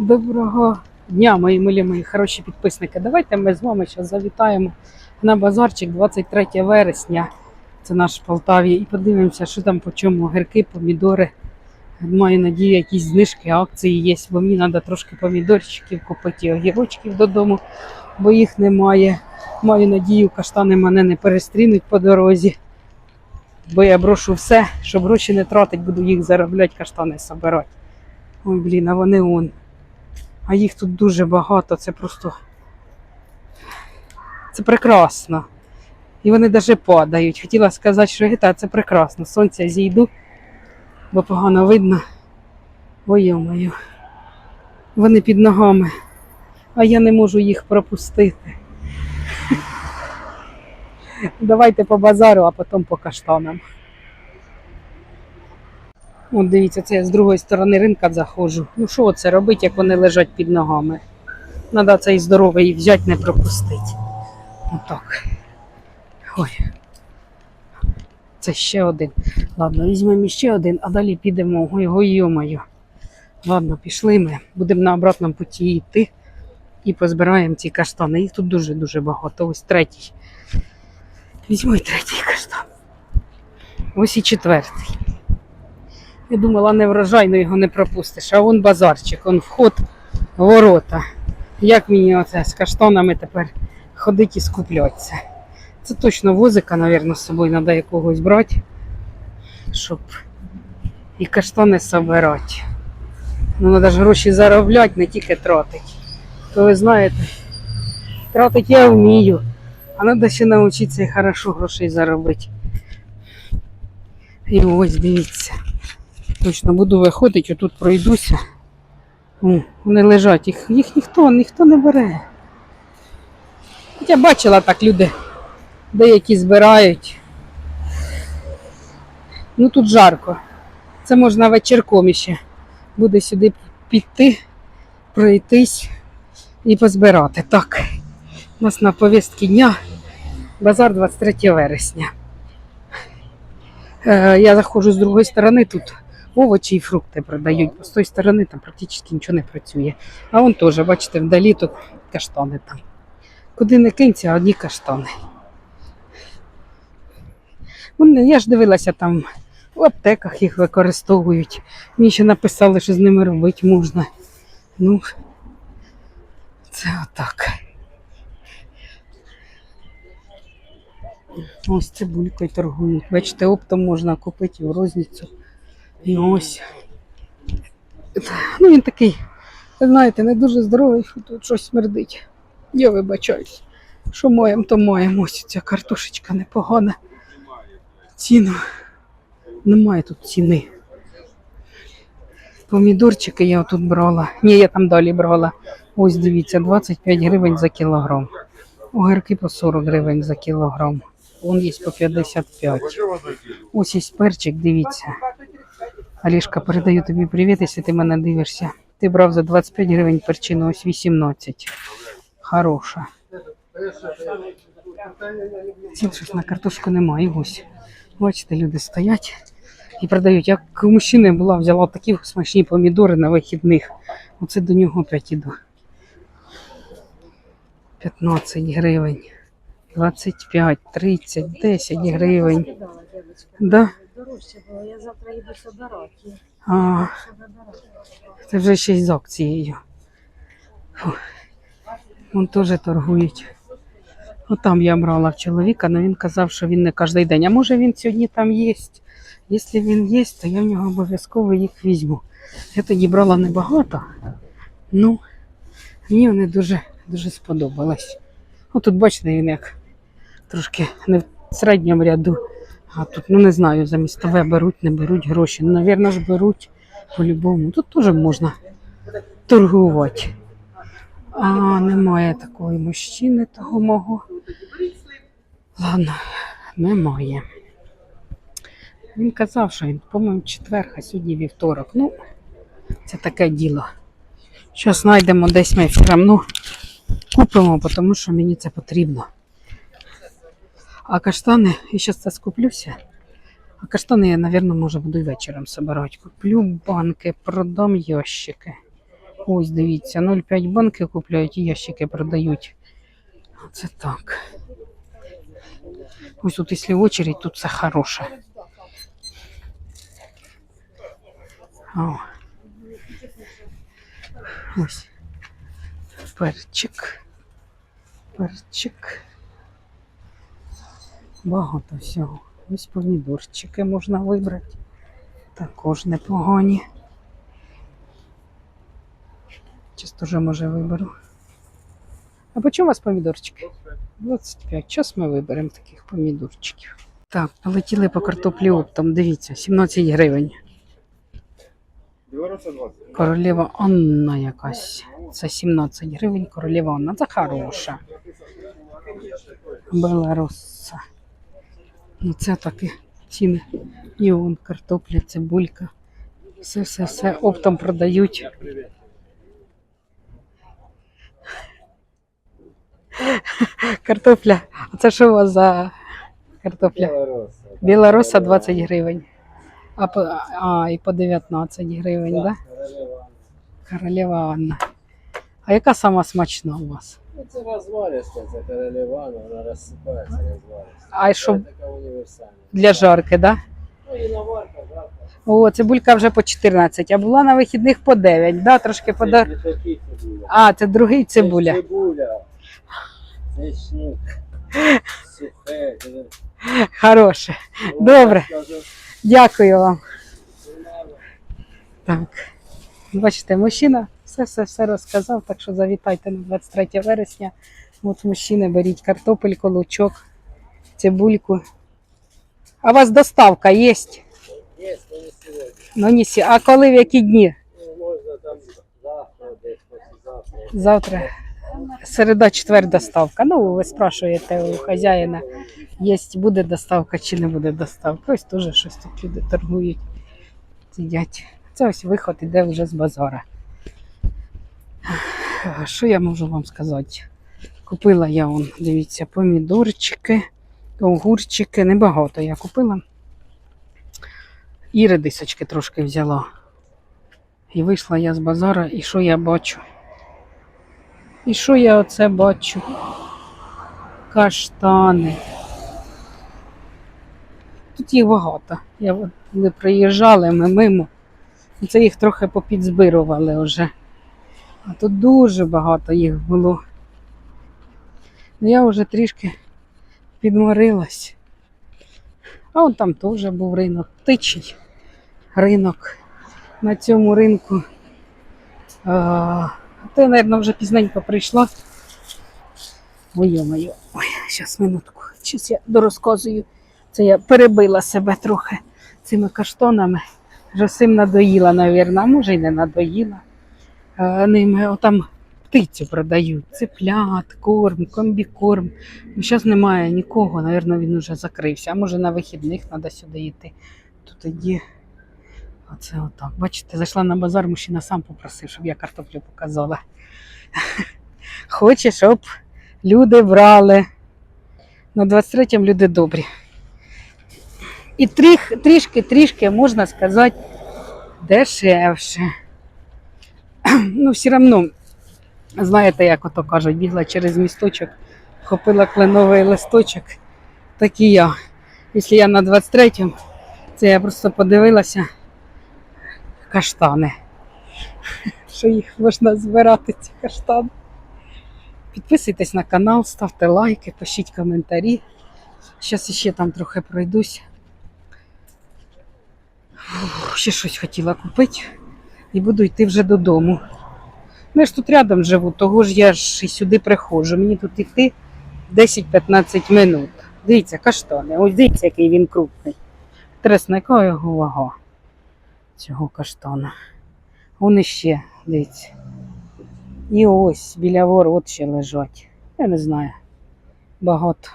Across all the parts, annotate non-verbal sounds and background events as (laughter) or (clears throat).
Доброго дня, мої милі, мої хороші підписники. Давайте ми з вами зараз завітаємо на базарчик 23 вересня. Це наш Полтаві. І подивимося, що там по чому огірки, помідори. Маю надію, якісь знижки, акції є, бо мені треба трошки помідорчиків купити огірочків додому, бо їх немає. Маю надію, каштани мене не перестрінуть по дорозі. Бо я брошу все, щоб гроші не тратить, буду їх заробляти, каштани собирати. Ой, блін, а вони он. А їх тут дуже багато, це просто. Це прекрасно. І вони навіть падають. Хотіла сказати, що гіта, це прекрасно. Сонця зійду, бо погано видно. Ой, йо-моє. Вони під ногами, а я не можу їх пропустити. (laughs) Давайте по базару, а потім по каштанам. От дивіться, це я з другої сторони ринка заходжу. Ну що це робити, як вони лежать під ногами? Треба цей здоровий взяти, не пропустити. Отак. Ой. Це ще один. Ладно, візьмемо ще один, а далі підемо. Ой, ой, йо-моє. Ладно, пішли ми. Будемо на обратному путі йти і позбираємо ці каштани. Їх тут дуже-дуже багато. Ось третій. Візьму і третій каштан. Ось і четвертий. Я думала, не врожайно його не пропустиш. А вон базарчик, он вход, ворота. Як мені оце з каштанами тепер ходити і скуплятися? Це точно возика, мабуть, з собою треба якогось брати, щоб і каштани собирати. Ну, треба ж гроші заробляти, не тільки тратити. То ви знаєте, тратити я вмію, а треба ще навчитися і хорошо грошей заробити. І ось дивіться. Точно буду виходити, отут пройдуся. Вони лежать, їх, їх ніхто, ніхто не бере. Я бачила так люди, деякі збирають. Ну тут жарко. Це можна вечірком іще. Буде сюди піти, пройтись і позбирати. Так, у нас на повістки дня базар 23 вересня. Е, я заходжу з другої сторони тут овочі і фрукти продають, бо з тої сторони там практично нічого не працює. А вон теж, бачите, вдалі тут каштани там. Куди не кинься, одні каштани. Вони, я ж дивилася там, в аптеках їх використовують. Мені ще написали, що з ними робити можна. Ну, це отак. Ось цибулькою торгують. Бачите, оптом можна купити в розницю. І ось. Ну, він такий, ви знаєте, не дуже здоровий, тут щось смердить. Я вибачаюсь. Що маємо, то маємо. Ось ця картошечка непогана. Ціну. Немає тут ціни. Помідорчики я тут брала. Ні, я там далі брала. Ось дивіться, 25 гривень за кілограм. Огірки по 40 гривень за кілограм. Вон є по 55. Ось є перчик, дивіться. Алішка, передаю тобі привіт, якщо ти мене дивишся. Ти брав за 25 гривень перчину, ось 18. Хороша. Цін щось на картошку немає. Ось. Бачите, люди стоять і продають. Як у мужчини була, взяла такі смачні помідори на вихідних. Оце до нього опять іду. 15 гривень. 25, 30, 10 гривень. Да? Дорожче було, я завтра їду собирати. А, це вже ще й з акцією. Фу. Вон теж торгують. Отам я брала в чоловіка, але він казав, що він не кожен день. А може він сьогодні там є. Якщо він є, то я в нього обов'язково їх візьму. Я тоді брала небагато. Ну, мені вони дуже, дуже сподобались. О, тут бачите, він як трошки не в середньому ряду. А тут, ну не знаю, за містове беруть, не беруть гроші. Ну, навірно ж беруть по-любому. Тут теж можна торгувати. А немає такої мужчини того мого. Ладно, немає. Він казав, що він, по-моєму, четвер, а сьогодні вівторок. Ну, це таке діло. Зараз знайдемо десь ми в крамну, купимо, тому що мені це потрібно. А каштани, я зараз це скуплюся. А каштани я, мабуть, може буду і вечором собирати. Куплю банки, продам ящики. Ось дивіться, 0,5 банки купляють і ящики продають. Це так. Ось тут, якщо очередь, тут все хороше. О. Ось. Перчик. Перчик. Багато всього. Ось помідорчики можна вибрати. Також непогані. Зараз теж може виберу. А по чому у вас помідорчики? 25. Час ми виберемо таких помідорчиків. Так, полетіли по картоплі оптом. Дивіться, 17 гривень. Королева Анна якась. Це 17 гривень. Королева Анна. Це хороша. Беларуса. Ну це такі ціни. І вон картопля, цибулька. Все, все, все оптом продають. Картопля. А це що у вас за картопля? Білоруса 20 гривень. А, по, а і по 19 гривень, так? Да? Королева Анна. А яка сама смачна у вас? Ну, це розвалиста, це королева, вона розсипається розвалиста. А що Це така універсальна. для жарки, да? Ну і наварка, жарка. О, цибулька вже по 14, а була на вихідних по 9, да? Трошки по... Це не такі цибуля. А, це другий цибуля. Це цибуля. Це шнук. Сухе. це- Хороше. Добре. Дякую вам. Так. Бачите, мужчина все-все-все розказав, так що завітайте на 23 вересня. От мужчини, беріть картопельку, лучок, цибульку. А у вас доставка є? Є, ну не сьогодні. Ну, не. А коли в які дні? Ну, можна там завтра, десь послезавтра. Завтра. Середа, четвер доставка. Ну, ви спрашуєте у хазяїна, є, буде доставка чи не буде доставка. Ось теж щось тут люди торгують, сидять. Це ось виход іде вже з базара. Що я можу вам сказати? Купила я, он, дивіться, помідорчики, огурчики. Небагато я купила. І редисочки трошки взяла. І вийшла я з базара, і що я бачу? І що я оце бачу? Каштани. Тут їх багато. Я коли приїжджали, ми мимо. Це їх трохи попідзбирували вже. А тут дуже багато їх було. Ну, Я вже трішки підморилась. А он там теж був ринок. Птичий ринок. На цьому ринку. Ти, мабуть, вже пізненько прийшла. Ой, йо-моє. Ой, зараз минутку. Щас я дорозказую. Це я перебила себе трохи цими каштанами. Вже всім надоїла, мабуть, а може й не надоїла. А, ними отам птицю продають. Цеплят, корм, комбікорм. Ну, зараз немає нікого, мабуть, він вже закрився. А може на вихідних треба сюди йти. Тут тоді. Оце отак. Бачите, зайшла на базар, мужчина сам попросив, щоб я картоплю показала. (laughs) Хоче, щоб люди брали. На 23-м люди добрі. І тріх, трішки, трішки, можна сказати, дешевше. (clears throat) Ну, все одно, знаєте, як ото кажуть, бігла через місточок, хопила кленовий листочок, так і я. Якщо я на 23-м, це я просто подивилася каштани. (laughs) Що їх можна збирати, ці каштани. Підписуйтесь на канал, ставте лайки, пишіть коментарі. Зараз ще там трохи пройдусь. Ще щось хотіла купити і буду йти вже додому. Ну, я ж тут рядом живу, того ж я ж і сюди приходжу. Мені тут йти 10-15 минут. Дивіться, каштани. Ось дивіться, який він крупний. Яка його вага цього каштана. Вон іще, дивіться. І ось біля ворот ще лежать. Я не знаю. Багато.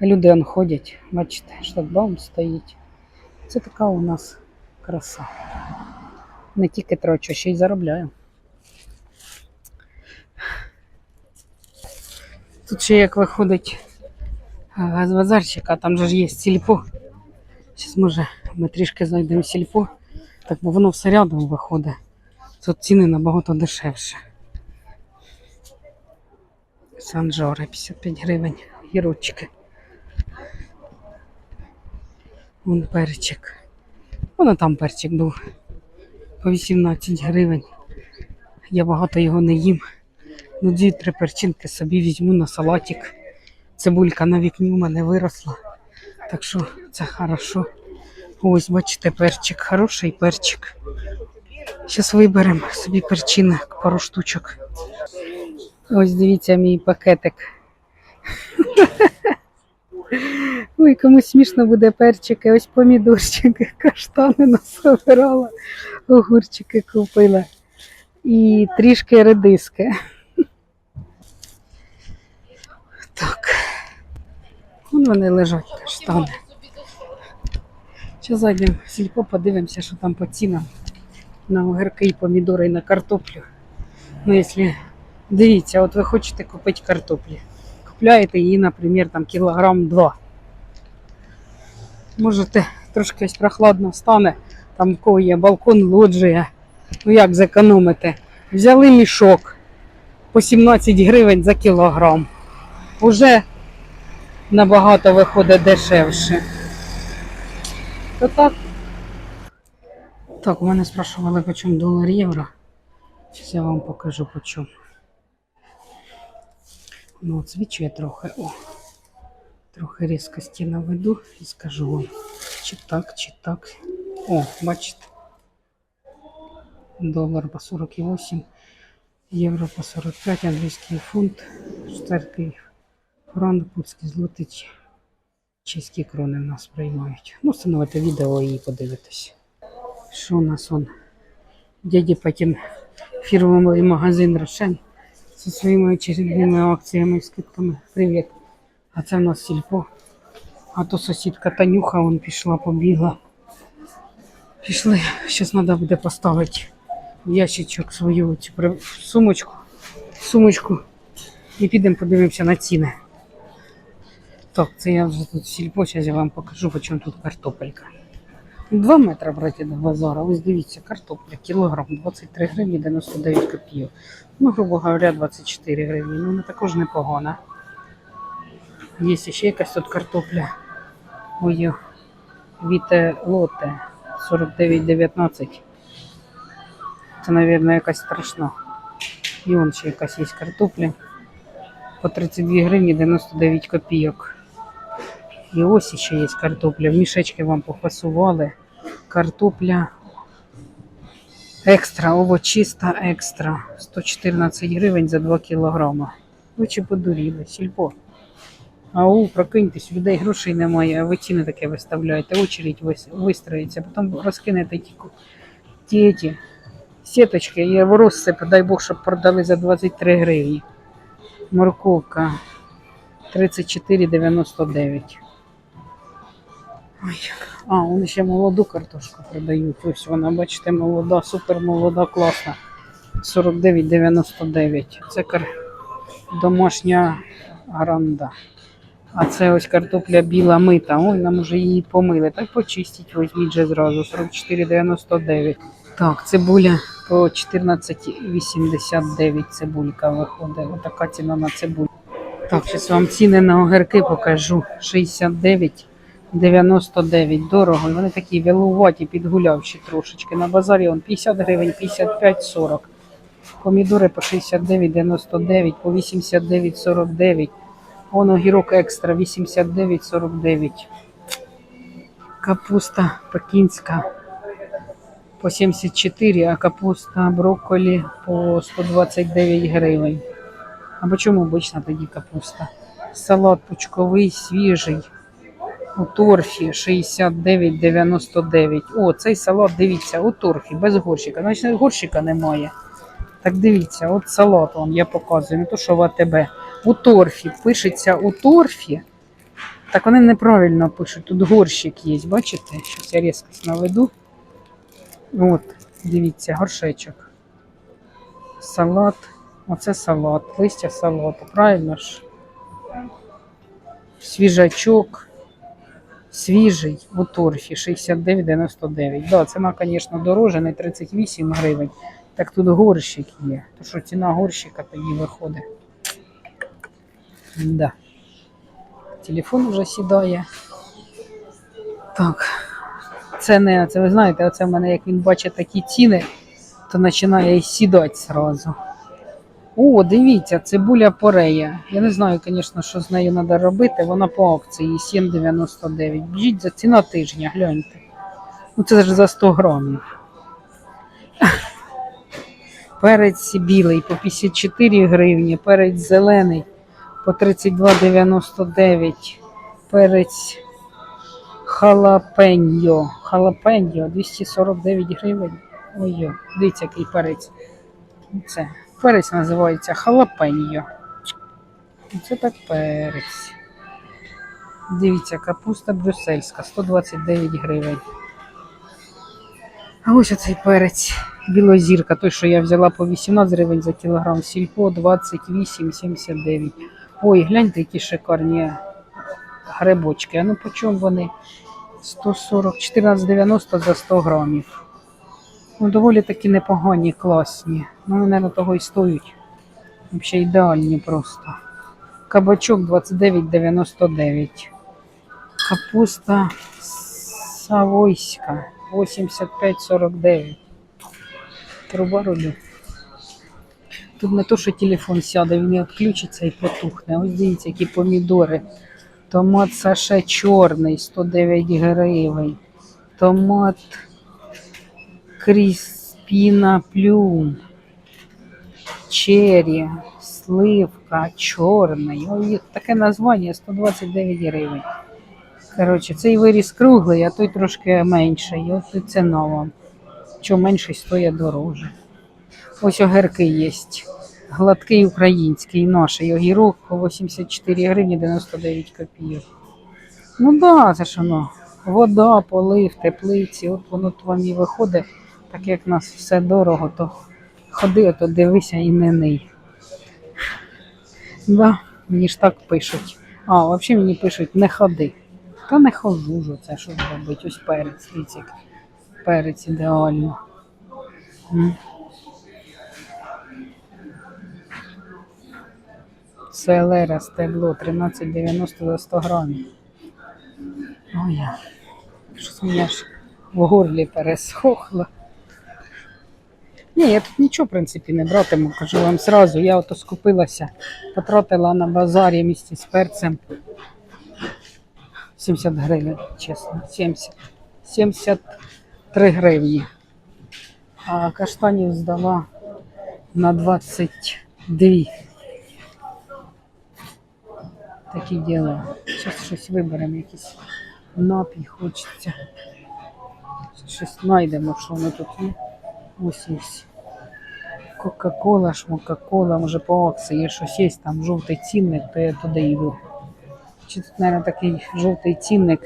Люди он ходять, бачите, шлагбаум стоїть. Це така у нас краса. Не тільки трачу, ще й заробляю. Тут ще як виходить е, з базарчика, там же ж є сільпо. Зараз може ми трішки знайдемо сільпо, так бо воно все рядом виходить. Тут ціни набагато дешевше. Санжори 55 гривень, гірочки. Вон перчик. Воно там перчик був. По 18 гривень. Я багато його не їм. Ну, дві-три перчинки собі візьму на салатик. Цибулька на вікні у мене виросла. Так що це хорошо. Ось, бачите, перчик, хороший перчик. Зараз виберемо собі перчинок, пару штучок. Ось дивіться мій пакетик. (laughs) (laughs) Ой, комусь смішно буде перчики, ось помідорчики, (laughs) каштани насобирала, огурчики купила і трішки редиски. (laughs) Так. Вон вони лежать, каштани. Зараз зайдемо в сільпо, подивимося, що там по цінам на огірки і помідори і на картоплю. Ну, якщо дивіться, от ви хочете купити картоплі. Купляєте її, наприклад, там кілограм два. Можете трошки прохладно стане, там в кого є балкон, лоджія. Ну як зекономити? Взяли мішок по 17 гривень за кілограм. Уже набагато виходить дешевше. То так. Так, у мене спрашували, по чому долар євро. Зараз я вам покажу по чому. Ну, от трохи. О. Трохи різкості наведу і скажу вам. Чи так, чи так. О, бачите. Долар по 48, євро по 45, англійський фунт, швейцарський франк, путські злоти, ч- чеські крони в нас приймають. Ну, встановите відео і подивитесь. Що у нас он? Дяді Патін фірмовий магазин Рошен зі своїми очередними акціями і скидками. Привіт. А це в нас сільпо. А то сусідка Танюха вон пішла, побігла. Пішли. Зараз треба буде поставити в ящичок свою цю сумочку. Сумочку. І підемо подивимося на ціни. Так, це я вже тут сільпо, зараз я вам покажу, по чому тут картопелька. Два метри брати до базара. Ось дивіться, картопля, кілограм 23 гривні 99 копійок. Ну, грубо говоря, 24 гривні. Ну, вона також непогана. Є ще якась тут картопля. Ой, Віте Лоте 49,19. Це, мабуть, якась страшна. І вон ще якась є картопля. По 32 гривні 99 копійок. І ось ще є картопля. В мішечки вам пофасували. Картопля екстра, овочиста екстра. 114 гривень за 2 кілограма. Ви чи подуріли, сільпо. Ау, прокиньтесь, людей грошей немає, а ви ціни таке виставляєте, очередь вистроїться, потім розкинете ті, ті, ті сіточки і в розсип, дай Бог, щоб продали за 23 гривні. Морковка 34,99. Ой, а, вони ще молоду картошку продають. Ось вона, бачите, молода, супер молода, класна. 49,99. Це кар... домашня гранда. А це ось картопля біла мита. Ой, нам уже її помили. Так почистіть, візьміть же зразу. 44,99. Так, цибуля по 14,89 цибулька виходить. Отака ціна на цибулю. Так, зараз вам ціни на огірки покажу. 69,99. Дорого. І Вони такі вялуваті, підгулявші трошечки. На базарі он 50 гривень, 55,40. Помідори по 69,99, по 89,49. Вон огірок екстра 89,49. Капуста пекінська по 74, а капуста брокколі по 129 гривень. А чому обична тоді капуста? Салат пучковий, свіжий. У торфі 69,99. О, цей салат, дивіться, у торфі, без горщика. Значить, горщика немає. Так дивіться, от салат вам я показую, не то що в АТБ. У торфі пишеться у торфі. Так вони неправильно пишуть. Тут горщик є, бачите? Щось я різкость наведу. От, дивіться, горшечок. Салат. Оце салат, листя салату, правильно ж? Свіжачок. Свіжий у торфі 69,99. Да, ціна, звісно, дороже, не 38 гривень. Так тут горщик є. То що ціна горщика тоді виходить. Да. Телефон вже сідає. Так. Це не, це ви знаєте, оце в мене, як він бачить такі ціни, то починає і сідати зразу. О, дивіться, цибуля порея. Я не знаю, звісно, що з нею треба робити. Вона по акції 7,99. Біжіть за ціна тижня, гляньте. Ну це ж за 100 грамів. (laughs) Перець білий по 54 гривні, перець зелений по 32,99. Перець халапеньо. Халапеньо 249 гривень. Ой, дивіться, який перець. Це перець називається халапеньо. Це так перець. Дивіться, капуста брюссельська 129 гривень. А ось оцей перець. Білозірка, той, що я взяла по 18 гривень за кілограм, сільпо 28,79. Ой, гляньте, які шикарні грибочки. А ну по чому вони? 140, 14,90 за 100 грамів. Ну, доволі такі непогані, класні. Ну, вони, мабуть, того і стоять. Взагалі ідеальні просто. Кабачок 29,99. Капуста савойська 85,49. Труба рулю. Тут не то, що телефон сяде, він відключиться і потухне. Ось дивіться, які помідори. Томат Саша чорний, 109 гривень. Томат Кріспіна Плюм. Черрі, сливка, чорний. Ой, таке названня 129 гривень. Коротше, цей виріс круглий, а той трошки менший. От і ціна вам. Що менший стоїть дороже. Ось огірки є. Гладкий український наш огірок по 84 гривні 99 копійок. Ну да, це ж воно. Вода, полив, теплиці, от воно вам і виходить, так як в нас все дорого, то ходи, то дивися і не ний. Да, мені ж так пишуть. А, взагалі мені пишуть, не ходи. Та не хожу ж це, що робити. Ось перець, як перець ідеально. Селера стебло 13,90 за 100 грамів. Ой, я. Щось мені аж в горлі пересохло. Ні, я тут нічого, в принципі, не братиму, кажу вам зразу. Я ото скупилася, потратила на базарі місті з перцем 70 гривень, чесно, 70. 73 гривні. А каштанів здала на 22. Такі діла. Зараз щось виберемо, якийсь напій хочеться. Щось знайдемо, що воно тут є. Ось є. Кока-кола, шмока-кола, може по акції є щось є, там жовтий цінник, то я туди йду. Чи тут, мабуть, такий жовтий цінник.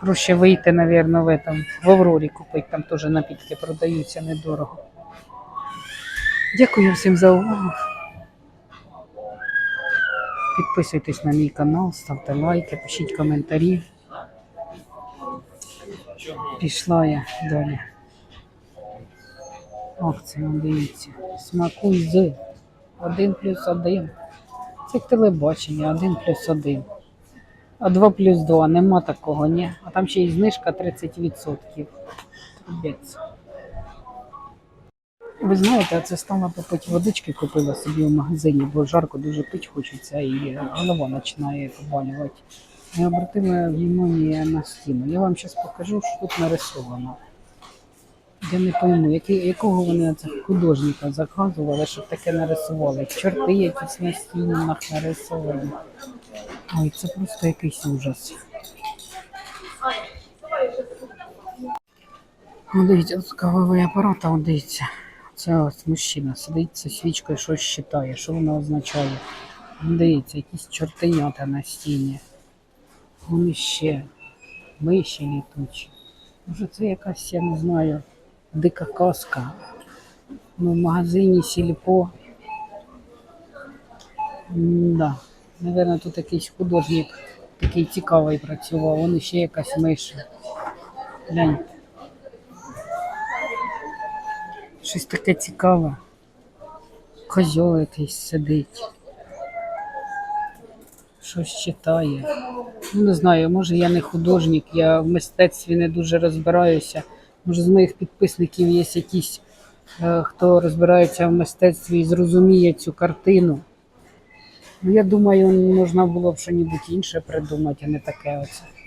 Проще вийти, мабуть, в, этом, в Аврорі купити, там теж напітки продаються недорого. Дякую всім за увагу. Підписуйтесь на мій канал, ставте лайки, пишіть коментарі. Пішла я далі. Акція, дивіться. Смакуй з 1 плюс 1. Це телебачення, 1 плюс 1. А 2 плюс 2 нема такого, ні. А там ще й знижка 30%. Трубець. Ви знаєте, це стала попити водички, купила собі в магазині, бо жарко дуже пить хочеться і голова починає побалювати. Я обратила внимание на стіну. Я вам зараз покажу, що тут нарисовано. Я не пойму, який, якого вони художника заказували, щоб таке нарисували. Чорти якісь на стінах нарисовані. Ой, це просто якийсь ужас. О, дивіться, тут кавовий апарат, а дивіться. Це ось мужчина сидить зі свічкою, щось читає. Що воно означає? Дивіться, якісь чортенята на стіні. Вони ще миші літучі. Може це якась, я не знаю, дика казка. Ну, в магазині сільпо. Да. Наверно, тут якийсь художник такий цікавий працював. Вон ще якась миша. Гляньте. Щось таке цікаве. Козьол якийсь сидить. Щось читає. Ну, не знаю, може я не художник, я в мистецтві не дуже розбираюся. Може, з моїх підписників є якісь, е, хто розбирається в мистецтві і зрозуміє цю картину. Ну, я думаю, можна було б щось інше придумати, а не таке оце.